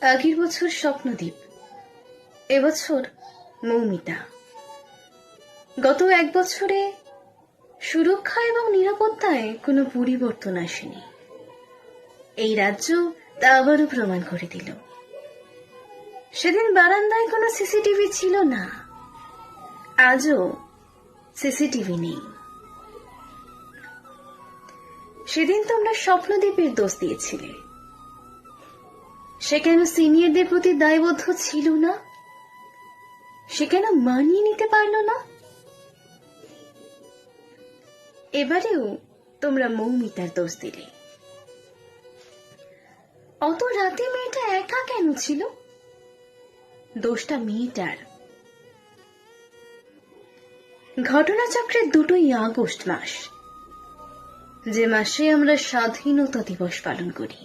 আগের বছর স্বপ্নদ্বীপ, এবছর মৌমিতা। গত এক বছরে সুরক্ষা এবং নিরাপত্তায় কোনো পরিবর্তন আসেনি। এই রাজ্য তা আবারও প্রমাণ করে দিল। সেদিন বারান্দায় কোনো সিসিটিভি ছিল না। আজও সিসিটিভি নেই। সেদিন তোমরা স্বপ্নদ্বীপের দোষ দিয়েছিলে। সে কেন সিনিয়রদের প্রতি দায়বদ্ধ ছিল না? সে কেন মানিয়ে নিতে পারল না? এবারেও তোমরা মৌমিতার দোষ দিলে। অত রাতে মেয়েটা একা কেন ছিল? দোষটা মেয়েটার। ঘটনাচক্রের দুটোই আগস্ট মাস, যে মাসে আমরা স্বাধীনতা দিবস পালন করি।